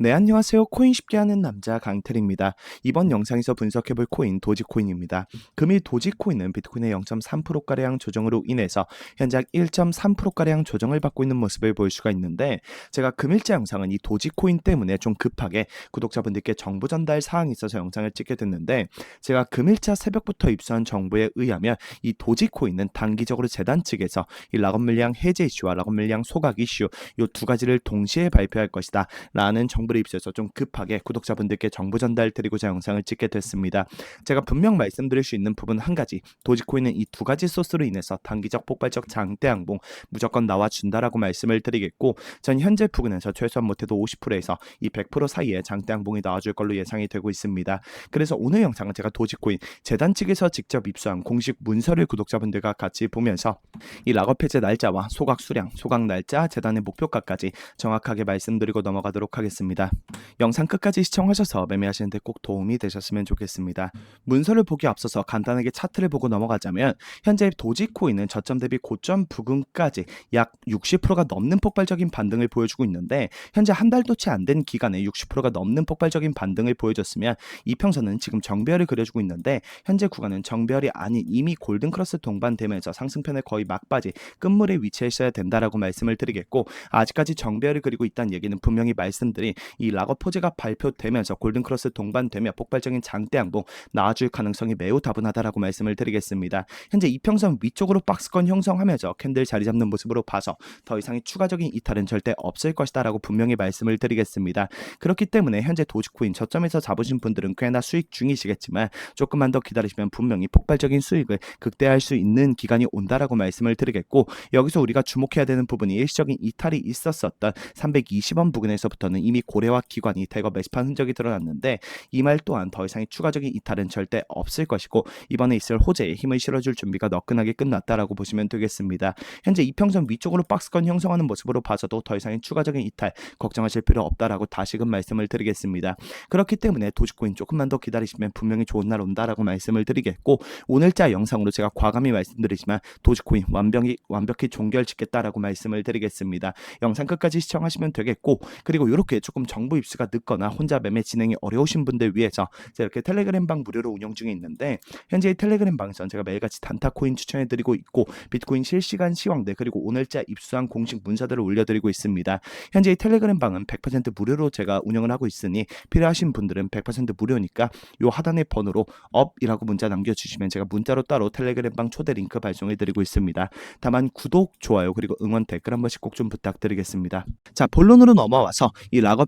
네, 안녕하세요. 코인 쉽게 하는 남자 강태리입니다. 이번 영상에서 분석해볼 코인 도지코인입니다. 금일 도지코인은 비트코인의 0.3%가량 조정으로 인해서 현재 1.3%가량 조정을 받고 있는 모습을 볼 수가 있는데 제가 금일자 영상은 이 도지코인 때문에 좀 급하게 구독자분들께 정보 전달 사항이 있어서 영상을 찍게 됐는데 제가 금일자 새벽부터 입수한 정보에 의하면 이 도지코인은 단기적으로 재단 측에서 이 락업 물량 해제 이슈와 락업 물량 소각 이슈 이 두 가지를 동시에 발표할 것이다 라는 정보 를 입수해서 좀 급하게 구독자분들께 정보 전달 드리고자 영상을 찍게 됐습니다. 제가 분명 말씀드릴 수 있는 부분 한 가지 도지코인은 이 두 가지 소스로 인해서 단기적 폭발적 장대 항봉 무조건 나와준다라고 말씀을 드리겠고 전 현재 부근에서 최소한 못해도 50%에서 이 100% 사이에 장대 항봉이 나와줄 걸로 예상이 되고 있습니다. 그래서 오늘 영상은 제가 도지코인 재단 측에서 직접 입수한 공식 문서를 구독자분들과 같이 보면서 이 락업 해제 날짜와 소각 수량, 소각 날짜, 재단의 목표가까지 정확하게 말씀드리고 넘어가도록 하겠습니다. 영상 끝까지 시청하셔서 매매하시는데 꼭 도움이 되셨으면 좋겠습니다. 문서를 보기 앞서서 간단하게 차트를 보고 넘어가자면 현재 도지코인은 저점 대비 고점 부근까지 약 60%가 넘는 폭발적인 반등을 보여주고 있는데 현재 한 달도 채 안 된 기간에 60%가 넘는 폭발적인 반등을 보여줬으면 이평선은 지금 정배열을 그려주고 있는데 현재 구간은 정배열이 아닌 이미 골든크로스 동반되면서 상승편의 거의 막바지 끝물에 위치해 있어야 된다라고 말씀을 드리겠고 아직까지 정배열을 그리고 있다는 얘기는 분명히 말씀드린 이 락업 포즈가 발표되면서 골든크로스 동반되며 폭발적인 장대 항봉 나와줄 가능성이 매우 다분하다라고 말씀을 드리겠습니다. 현재 이평선 위쪽으로 박스권 형성하면서 캔들 자리 잡는 모습으로 봐서 더 이상의 추가적인 이탈은 절대 없을 것이다라고 분명히 말씀을 드리겠습니다. 그렇기 때문에 현재 도지코인 저점에서 잡으신 분들은 꽤나 수익 중이시겠지만 조금만 더 기다리시면 분명히 폭발적인 수익을 극대화할 수 있는 기간이 온다라고 말씀을 드리겠고 여기서 우리가 주목해야 되는 부분이 일시적인 이탈이 있었었던 320원 부근에서부터는 이미 고 래와 기관이 대거 매집한 흔적이 드러났는데 이 말 또한 더 이상의 추가적인 이탈은 절대 없을 것이고 이번에 있을 호재에 힘을 실어줄 준비가 너끈하게 끝났다라고 보시면 되겠습니다. 현재 이평선 위쪽으로 박스권 형성하는 모습으로 봐서도 더 이상의 추가적인 이탈 걱정하실 필요 없다라고 다시금 말씀을 드리겠습니다. 그렇기 때문에 도지코인 조금만 더 기다리시면 분명히 좋은 날 온다라고 말씀을 드리겠고 오늘자 영상으로 제가 과감히 말씀드리지만 도지코인 완벽히 완벽히 종결짓겠다라고 말씀을 드리겠습니다. 영상 끝까지 시청하시면 되겠고 그리고 이렇게 조금 정보 입수가 늦거나 혼자 매매 진행이 어려우신 분들 위해서 이렇게 텔레그램 방 무료로 운영 중에 있는데 현재 이 텔레그램 방에서는 제가 매일같이 단타 코인 추천해드리고 있고 비트코인 실시간 시황들 그리고 오늘자 입수한 공식 문서들을 올려드리고 있습니다. 현재 이 텔레그램 방은 100% 무료로 제가 운영을 하고 있으니 필요하신 분들은 100% 무료니까 요 하단의 번호로 업이라고 문자 남겨주시면 제가 문자로 따로 텔레그램 방 초대 링크 발송해드리고 있습니다. 다만 구독, 좋아요 그리고 응원 댓글 한 번씩 꼭 좀 부탁드리겠습니다. 자 본론으로 넘어와서 이 락업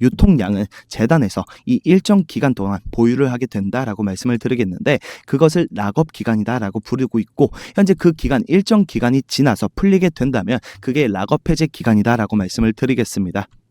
유통량은 재단에서 이 일정 기간 동안 보유를 하게 된다라고 말씀을 드리겠는데 그것을 락업 기간이다라고 부르고 있고 현재 그 기간 일정 기간이 지나서 풀리게 된다면 그게 락업 해제 기간이다라고 말씀을 드리겠습니다.